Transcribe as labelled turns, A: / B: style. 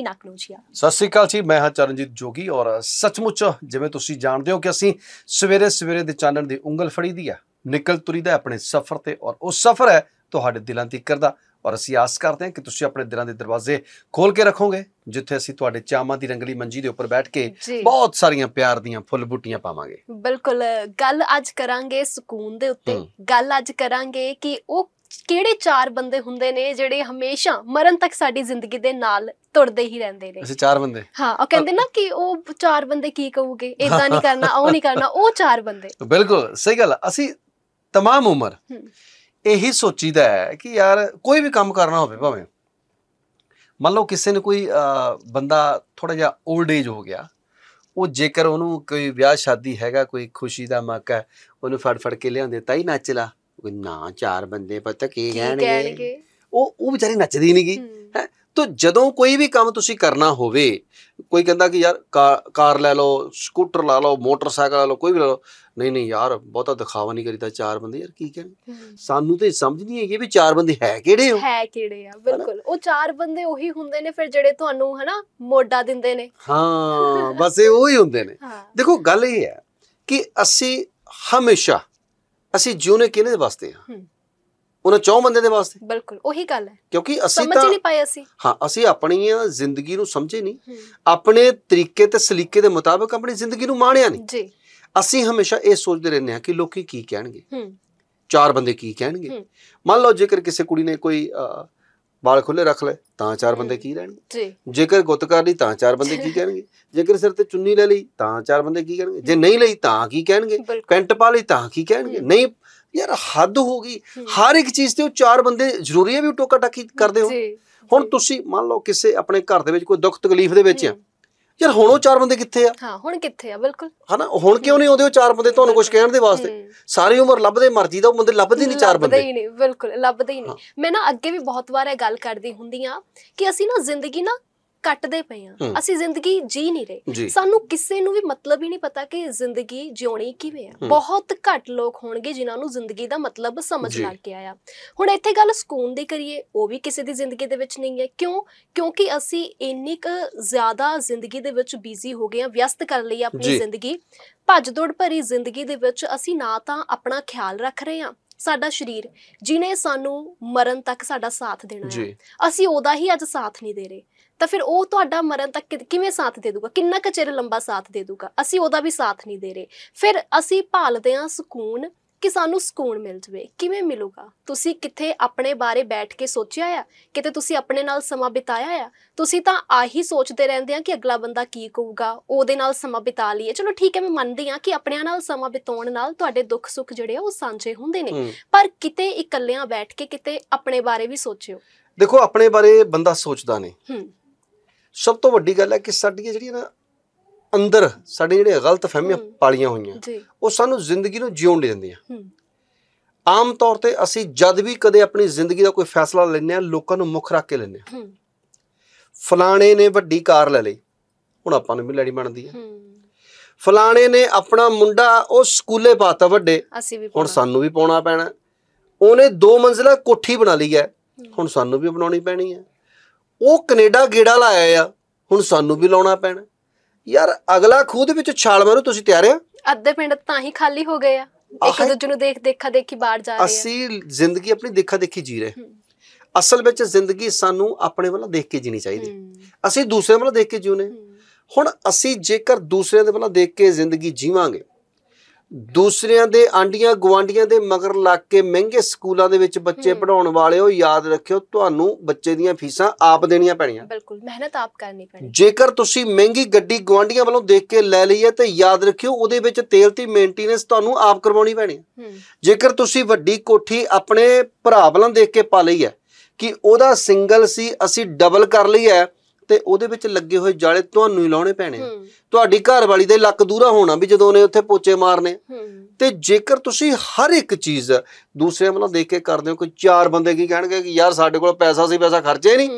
A: ਨੱਕ ਨੂਚੀਆ
B: ਸਤਿ ਸ੍ਰੀ ਅਕਾਲ ਜੀ ਮੈਂ ਹਾਂ ਚਰਨਜੀਤ ਜੋਗੀ ਔਰ ਸੱਚਮੁੱਚ ਜਿਵੇਂ ਤੁਸੀਂ ਜਾਣਦੇ ਹੋ ਕਿ ਅਸੀਂ ਸਵੇਰੇ ਸਵੇਰੇ ਦੇ ਚਾਨਣ ਦੀ ਉਂਗਲ ਫੜੀ ਦੀ ਆ ਨਿਕਲ ਤੁਰੀਦਾ ਆਪਣੇ ਸਫ਼ਰ ਤੇ ਔਰ ਉਹ ਸਫ਼ਰ ਹੈ ਤੁਹਾਡੇ ਦਿਲਾਂ ਤੀਕਰ ਦਾ ਔਰ ਅਸੀਂ ਆਸ ਕਰਦੇ ਹਾਂ ਕਿ ਤੁਸੀਂ ਆਪਣੇ ਦਿਲਾਂ ਦੇ ਦਰਵਾਜ਼ੇ ਖੋਲ ਕੇ ਰੱਖੋਗੇ ਜਿੱਥੇ ਅਸੀਂ ਤੁਹਾਡੇ ਚਾਮਾਂ ਦੀ ਰੰਗਲੀ ਮੰਜੀ ਦੇ ਉੱਪਰ ਬੈਠ ਕੇ ਬਹੁਤ ਸਾਰੀਆਂ ਪਿਆਰ ਦੀਆਂ ਫੁੱਲ ਬੂਟੀਆਂ ਪਾਵਾਂਗੇ।
A: ਬਿਲਕੁਲ ਗੱਲ ਅੱਜ ਕਰਾਂਗੇ ਸਕੂਨ ਦੇ ਉੱਤੇ। ਗੱਲ ਅੱਜ ਕਰਾਂਗੇ ਕਿ ਉਹ ਕਿਹੜੇ ਚਾਰ ਬੰਦੇ ਹੁੰਦੇ ਨੇ ਜਿਹੜੇ ਹਮੇਸ਼ਾ ਮਰਨ ਤੱਕ ਸਾਡੀ ਜ਼ਿੰਦਗੀ ਦੇ ਨਾਲ ਤੁਰਦੇ ਹੀ ਰਹਿੰਦੇ ਨੇ?
B: ਅਸੀਂ ਚਾਰ ਬੰਦੇ।
A: ਹਾਂ ਉਹ ਕਹਿੰਦੇ ਨਾ ਕਿ ਉਹ ਚਾਰ ਬੰਦੇ ਕੀ ਕਹੂਗੇ? ਇਦਾਂ ਨਹੀਂ ਕਰਨਾ ਉਹ ਨਹੀਂ ਕਰਨਾ ਉਹ ਚਾਰ ਬੰਦੇ।
B: ਬਿਲਕੁਲ ਸਹੀ ਗੱਲ ਅਸੀਂ तमाम ਉਮਰ ਇਹੀ ਸੋਚੀਦਾ ਹੈ ਕਿ ਯਾਰ ਕੋਈ ਵੀ ਕੰਮ ਕਰਨਾ ਹੋਵੇ ਭਾਵੇਂ। ਮੰਨ ਲਓ ਕਿਸੇ ਨੇ ਕੋਈ ਬੰਦਾ ਥੋੜਾ ਜਿਹਾ 올ਡ ਏਜ ਹੋ ਗਿਆ। ਉਹ ਜੇਕਰ ਉਹਨੂੰ ਕੋਈ ਵਿਆਹ ਸ਼ਾਦੀ ਹੈਗਾ ਕੋਈ ਖੁਸ਼ੀ ਦਾ ਮੌਕਾ ਉਹਨੂੰ ਫੜ ਫੜ ਕੇ ਲਿਆਉਂਦੇ ਤਾਂ ਹੀ ਨੱਚ ਲਾ ਕੋਈ ਨਾ ਚਾਰ ਬੰਦੇ ਪਤਾ ਕੀ ਕਹਿਣਗੇ? ਉਹ ਉਹ ਵਿਚਾਰੀ ਨੱਚਦੀ ਨਹੀਂਗੀ
A: ਹਮ,
B: ਤੋ ਜਦੋਂ ਕੋਈ ਵੀ ਕੰਮ ਤੁਸੀਂ ਕਰਨਾ ਹੋਵੇ ਕੋਈ ਕਹਿੰਦਾ ਕਿ ਯਾਰ ਕਾਰ ਲੈ ਲਓ ਸਕੂਟਰ ਲਾ ਲਓ ਮੋਟਰਸਾਈਕਲ ਲੈ ਲਓ ਕੋਈ ਵੀ ਲੈ ਲਓ ਨਹੀਂ ਨਹੀਂ ਯਾਰ ਬਹੁਤਾ ਦਿਖਾਵਾ ਨਹੀਂ ਕਰੀਦਾ ਚਾਰ ਬੰਦੇ ਯਾਰ ਕੀ ਕਹਿਣ। ਸਾਨੂੰ ਤੇ ਸਮਝ ਨਹੀਂ ਹੈਗੀ ਵੀ ਚਾਰ ਬੰਦੇ ਹੈ ਕਿਹੜੇ ਹੋ?
A: ਹੈ ਕਿਹੜੇ ਆ? ਬਿਲਕੁਲ। ਉਹ ਚਾਰ ਬੰਦੇ ਉਹੀ ਹੁੰਦੇ ਨੇ ਫਿਰ ਜਿਹੜੇ ਤੁਹਾਨੂੰ ਹਨਾ ਮੋਢਾ ਦਿੰਦੇ ਨੇ।
B: ਹਾਂ ਬਸ ਇਹ ਉਹੀ ਹੁੰਦੇ ਨੇ।
A: ਹਾਂ।
B: ਦੇਖੋ ਗੱਲ ਇਹ ਹੈ ਕਿ ਅਸੀਂ ਹਮੇਸ਼ਾ ਅਸੀਂ ਜਿਉਨੇ ਕਿਹਨੇ ਵਾਸਤੇ ਆ। ਉਹਨਾਂ ਚੌਂ ਬੰਦੇ ਦੇ ਵਾਸਤੇ?
A: ਬਿਲਕੁਲ ਉਹੀ ਗੱਲ ਹੈ।
B: ਕਿਉਂਕਿ ਅਸੀਂ
A: ਸਮਝ
B: ਤਾਂ
A: ਨਹੀਂ ਪਾਏ ਅਸੀਂ।
B: ਹਾਂ ਅਸੀਂ ਆਪਣੀਆਂ ਜ਼ਿੰਦਗੀ ਨੂੰ ਸਮਝੇ ਨਹੀਂ। ਆਪਣੇ ਤਰੀਕੇ ਤੇ ਸਲੀਕੇ ਦੇ ਮੁਤਾਬਕ ਆਪਣੀ ਜ਼ਿੰਦਗੀ ਨੂੰ ਮਾਣਿਆ ਨਹੀਂ।
A: ਜੀ।
B: ਅਸੀਂ ਹਮੇਸ਼ਾ ਇਹ ਸੋਚਦੇ ਰਹਿੰਦੇ ਹਾਂ ਕਿ ਲੋਕੀ ਕੀ ਕਹਿਣਗੇ? ਚਾਰ ਬੰਦੇ ਕੀ ਕਹਿਣਗੇ। ਮੰਨ ਲਓ ਜੇਕਰ ਕਿਸੇ ਕੁੜੀ ਨੇ ਕੋਈ ਵਾਲ ਖੁੱਲੇ ਰੱਖ ਲਏ ਤਾਂ ਚਾਰ ਬੰਦੇ। ਕੀ ਰਹਿਣਗੇ?
A: ਜੀ।
B: ਜੇਕਰ ਗੁੱਤ ਕਰ ਲਈ ਤਾਂ ਚਾਰ ਬੰਦੇ ਕੀ ਕਹਿਣਗੇ? ਜੇਕਰ ਸਿਰ ਤੇ ਚੁੰਨੀ ਲੈ ਲਈ ਤਾਂ ਚਾਰ ਬੰਦੇ ਕੀ ਕਹਿਣਗੇ? ਜੇ ਨਹੀਂ ਲਈ ਤਾਂ ਕੀ ਕਹਿਣਗੇ? ਪੈਂਟ ਪਾ ਲਈ ਤਾਂ ਕੀ ਕਹਿਣਗੇ। ਨਹੀਂ ਯਾਰ ਹੱਦ ਹੋ ਗਈ। ਹਰ ਇੱਕ ਚੀਜ਼ ਤੇ ਉਹ ਚਾਰ ਬੰਦੇ ਜ਼ਰੂਰੀ ਹੈ ਵੀ ਟੋਕਾ ਟਾਕੀ ਕਰਦੇ ਹੋ ਹੁਣ। ਤੁਸੀਂ ਮੰਨ ਲਓ ਕਿਸੇ ਆਪਣੇ ਘਰ ਦੇ ਵਿੱਚ ਕੋਈ ਦੁੱਖ ਤਕਲੀਫ ਦੇ ਵਿੱਚ ਆ ਯਾਰ ਹੁਣ ਉਹ ਚਾਰ ਬੰਦੇ ਕਿੱਥੇ ਆ?
A: ਹਾਂ ਹੁਣ ਕਿੱਥੇ ਆ? ਬਿਲਕੁਲ।
B: ਹਨਾ? ਹੁਣ ਕਿਉਂ ਨਹੀਂ ਆਉਂਦੇ ਉਹ ਚਾਰ ਬੰਦੇ ਤੁਹਾਨੂੰ ਕੁਝ ਕਹਿਣ ਦੇ ਵਾਸਤੇ। ਸਾਰੀ ਉਮਰ ਲੱਭਦੇ ਮਰਜ਼ੀ ਦਾ ਉਹ ਬੰਦੇ ਲੱਭਦੇ ਨਹੀਂ ਚਾਰ
A: ਲੱਭਦੇ
B: ਬੰਦੇ।
A: ਹੀ ਨਹੀਂ ਬਿਲਕੁਲ ਲੱਭਦੇ ਹਾਂ। ਨਹੀਂ। ਮੈਂ ਨਾ ਅੱਗੇ ਵੀ ਬਹੁਤ ਵਾਰ ਇਹ ਗੱਲ ਕਰਦੀ ਹੁੰਦੀ ਆ ਕਿ ਅਸੀਂ ਨਾ ਜ਼ਿੰਦਗੀ ਨਾ ਕੱਟਦੇ ਪਏ ਆ। ਅਸੀਂ ਜ਼ਿੰਦਗੀ ਜੀ ਨਹੀਂ ਰਹੇ। ਸਾਨੂੰ ਕਿਸੇ ਨੂੰ ਵੀ ਮਤਲਬ ਹੀ ਨਹੀਂ ਪਤਾ ਕਿ ਜ਼ਿੰਦਗੀ ਜਿਉਣੀ ਕਿਵੇਂ ਆ। ਬਹੁਤ ਘੱਟ ਲੋਕ ਹੋਣਗੇ ਜਿਨ੍ਹਾਂ ਨੂੰ ਜ਼ਿੰਦਗੀ ਦਾ ਮਤਲਬ ਸਮਝ। ਲੱਗ ਗਿਆ ਆ। ਹੁਣ ਇੱਥੇ ਗੱਲ ਸਕੂਨ ਦੀ ਕਰੀਏ ਉਹ ਵੀ ਕਿਸੇ ਦੀ ਜ਼ਿੰਦਗੀ ਦੇ ਵਿੱਚ ਨਹੀਂ ਹੈ। ਕਿਉਂ? ਕਿਉਂਕਿ ਅਸੀਂ ਇੰਨੀ ਕੁ ਜ਼ਿਆਦਾ ਜ਼ਿੰਦਗੀ ਦੇ ਵਿੱਚ ਬਿਜ਼ੀ ਹੋ ਗਏ ਆ ਵਿਅਸਤ ਕਰ ਲਈ ਆਪਣੀ। ਜ਼ਿੰਦਗੀ। ਭੱਜ ਦੌੜ ਭਰੀ ਜ਼ਿੰਦਗੀ ਦੇ ਵਿੱਚ ਅਸੀਂ ਨਾ ਤਾਂ ਆਪਣਾ ਖਿਆਲ ਰੱਖ ਰਹੇ ਆ ਸਾਡਾ ਸਰੀਰ ਜਿਨੇ ਸਾਨੂੰ ਮਰਨ ਤੱਕ ਸਾਡਾ ਸਾਥ ਦੇਣਾ ਹੈ ਅਸੀਂ ਉਹਦਾ ਹੀ ਅੱਜ ਸਾਥ ਨਹੀਂ ਦੇ ਰਹੇ। ਤਾਂ ਫਿਰ ਉਹ ਤੁਹਾਡਾ ਮਰਨ ਤੱਕ ਕਿਵੇਂ ਸਾਥ ਦੇ ਦੂਗਾ? ਕਿੰਨਾ ਕੁ ਚਿਰ ਲੰਬਾ ਸਾਥ ਦੇ ਦੂਗਾ? ਅਸੀਂ ਉਹਦਾ ਵੀ ਸਾਥ ਨਹੀਂ ਦੇ ਰਹੇ। ਫਿਰ ਅਸੀਂ ਭਾਲਦੇ ਹਾਂ ਸਕੂਨ ਕਿ ਸਾਨੂੰ ਸਕੂਨ ਮਿਲ ਜਵੇ। ਕਿਵੇਂ ਮਿਲੂਗਾ? ਤੁਸੀਂ ਕਿੱਥੇ ਆਪਣੇ ਬਾਰੇ ਬੈਠ ਕੇ ਸੋਚਿਆ ਆ? ਕਿਤੇ ਤੁਸੀਂ ਆਪਣੇ ਨਾਲ ਸਮਾਂ ਬਿਤਾਇਆ ਆ? ਤੁਸੀਂ ਤਾਂ ਆਹੀ ਸੋਚਦੇ ਰਹਿੰਦੇ ਆ ਕਿ ਅਗਲਾ ਬੰਦਾ ਕੀ ਕਹੂਗਾ? ਉਹਦੇ ਨਾਲ ਸਮਾਂ ਬਿਤਾ ਲਈਏ। ਚਲੋ ਠੀਕ ਹੈ ਮੈਂ ਮੰਨਦੀ ਆ ਕਿ ਆਪਣਿਆਂ ਨਾਲ ਸਮਾਂ ਬਿਤਾਉਣ ਨਾਲ ਤੁਹਾਡੇ ਦੁੱਖ ਸੁੱਖ ਜਿਹੜੇ ਆ ਉਹ ਸਾਂਝੇ ਹੁੰਦੇ ਨੇ। ਪਰ ਕਿਤੇ ਇਕੱਲਿਆਂ ਬੈਠ ਕੇ ਕਿਤੇ ਆਪਣੇ ਬਾਰੇ ਵੀ ਸੋਚਿਓ।
B: ਦੇਖੋ ਆਪਣੇ ਬਾਰੇ ਬੰਦਾ ਸੋਚਦਾ ਨਹੀਂ।
A: ਹੂੰ।
B: ਸਭ ਤੋਂ ਵੱਡੀ ਗੱਲ ਹੈ ਕਿ ਸਾਡੀਆਂ ਜਿਹੜੀਆਂ ਨਾ ਅੰਦਰ ਸਾਡੇ ਜਿਹੜੇ ਗਲਤ ਫਹਿਮੀਆਂ। ਪਾਲੀਆਂ ਹੋਈਆਂ ਉਹ ਸਾਨੂੰ ਜ਼ਿੰਦਗੀ ਨੂੰ ਜਿਉਣ ਨਹੀਂ ਦਿੰਦੀਆਂ। ਆਮ ਤੌਰ ਤੇ ਅਸੀਂ ਜਦ ਵੀ ਕਦੇ ਆਪਣੀ ਜ਼ਿੰਦਗੀ ਦਾ ਕੋਈ ਫੈਸਲਾ ਲੈਂਦੇ ਆ ਲੋਕਾਂ ਨੂੰ ਮੁੱਖ ਰੱਖ ਕੇ ਲੈਂਦੇ ਆ ਫਲਾਣੇ ਨੇ ਵੱਡੀ ਕਾਰ ਲੈ ਲਈ ਹੁਣ ਆਪਾਂ ਨੂੰ ਵੀ ਲੈਣੀ ਬਣਦੀ ਹੈ। ਫਲਾਣੇ ਨੇ ਆਪਣਾ ਮੁੰਡਾ ਉਹ ਸਕੂਲੇ ਪਾਤਾ ਵੱਡੇ ਹੁਣ। ਸਾਨੂੰ ਵੀ ਪਾਉਣਾ ਪੈਣਾ। ਉਹਨੇ ਦੋ ਮੰਜ਼ਿਲਾ ਕੋਠੀ ਬਣਾ ਲਈ ਹੈ। ਹੁਣ ਸਾਨੂੰ ਵੀ ਬਣਾਉਣੀ ਪੈਣੀ ਹੈ। ਉਹ ਕੈਨੇਡਾ ਗੇੜਾ ਲਾਇਆ ਆ। ਹੁਣ ਸਾਨੂੰ ਵੀ ਲਾਉਣਾ ਪੈਣਾ। ਯਾਰ ਅਗਲਾ ਖੂਹ ਦੇ ਵਿੱਚ ਛਾਲ ਮਾਰੂ ਤੁਸੀਂ ਤਿਆਰ ਆ?
A: ਅੱਧੇ ਪਿੰਡ ਤਾਂ ਹੀ ਖਾਲੀ ਹੋ ਗਏ ਆ। ਇੱਕ ਦੂਜੇ ਨੂੰ ਦੇਖ ਦੇਖਾ ਦੇਖੀ ਬਾਹਰ ਜਾ ਰਹੇ ਆ।
B: ਅਸੀਂ ਜ਼ਿੰਦਗੀ ਆਪਣੀ ਦੇਖਾ ਦੇਖੀ ਜੀ ਰਹੇ। ਅਸਲ ਵਿੱਚ ਜ਼ਿੰਦਗੀ ਸਾਨੂੰ ਆਪਣੇ ਵੱਲ ਦੇਖ ਕੇ ਜੀਣੀ ਚਾਹੀਦੀ। ਅਸੀਂ ਦੂਸਰੇ ਵੱਲ ਦੇਖ ਕੇ ਜਿਉਨੇ। ਹੁਣ ਅਸੀਂ ਜੇਕਰ ਦੂਸਰਿਆਂ ਦੇ ਵੱਲ ਦੇਖ ਕੇ ਜ਼ਿੰਦਗੀ ਜੀਵਾਂਗੇ ਦੂਸਰਿਆਂ ਦੇ ਆਂਡੀਆਂ ਗਵਾਂਡੀਆਂ ਦੇ ਮਗਰ ਲੱਗ ਕੇ ਮਹਿੰਗੇ ਸਕੂਲਾਂ ਦੇ ਵਿੱਚ ਬੱਚੇ। ਪੜਾਉਣ ਵਾਲਿਓ ਯਾਦ ਰੱਖਿਓ ਤੁਹਾਨੂੰ ਬੱਚੇ ਦੀਆਂ ਫੀਸਾਂ ਆਪ ਦੇਣੀਆਂ ਪੈਣੀਆਂ।
A: ਬਿਲਕੁਲ ਮਿਹਨਤ ਆਪ ਕਰਨੀ ਪੈਣੀ।
B: ਜੇਕਰ ਤੁਸੀਂ ਮਹਿੰਗੀ ਗੱਡੀ ਗਵਾਂਡੀਆਂ ਵੱਲੋਂ ਦੇਖ ਕੇ ਲੈ ਲਈ ਹੈ ਤੇ ਯਾਦ ਰੱਖਿਓ ਉਹਦੇ ਵਿੱਚ ਤੇਲ ਦੀ ਮੇਨਟੇਨੈਂਸ ਤੁਹਾਨੂੰ ਆਪ ਕਰਵਾਉਣੀ ਪੈਣੀ ਹੂੰ। ਜੇਕਰ ਤੁਸੀਂ ਵੱਡੀ ਕੋਠੀ ਆਪਣੇ ਭਰਾ ਵੱਲੋਂ ਦੇਖ ਕੇ ਪਾ ਲਈ ਹੈ ਕਿ ਉਹਦਾ ਸਿੰਗਲ ਸੀ ਅਸੀਂ ਡਬਲ ਕਰ ਲਈ ਹੈ ਤੇ ਉਹਦੇ ਵਿੱਚ ਲੱਗੇ ਹੋਏ ਜਾਲੇ ਤੁਹਾਨੂੰ ਹੀ ਲਾਉਣੇ ਪੈਣੇ ਤੁਹਾਡੀ ਘਰ ਵਾਲੀ ਦੇ ਲੱਕ ਦੂਰਾ ਹੋਣਾ ਵੀ ਜਦੋਂ ਉਹਨੇ ਉੱਥੇ ਪੋਚੇ ਮਾਰਨੇ ਤੇ ਜੇਕਰ ਤੁਸੀਂ ਹਰ ਇੱਕ ਚੀਜ਼ ਦੂਸਰਿਆਂ ਵੱਲੋਂ ਦੇਖ ਕੇ ਕਰਦੇ ਹੋ ਕੋਈ ਚਾਰ ਬੰਦੇ ਕੀ ਕਹਿਣਗੇ ਕਿ ਯਾਰ ਸਾਡੇ ਕੋਲ ਪੈਸਾ ਸੀ ਪੈਸਾ ਖਰਚੇ ਨਹੀਂ।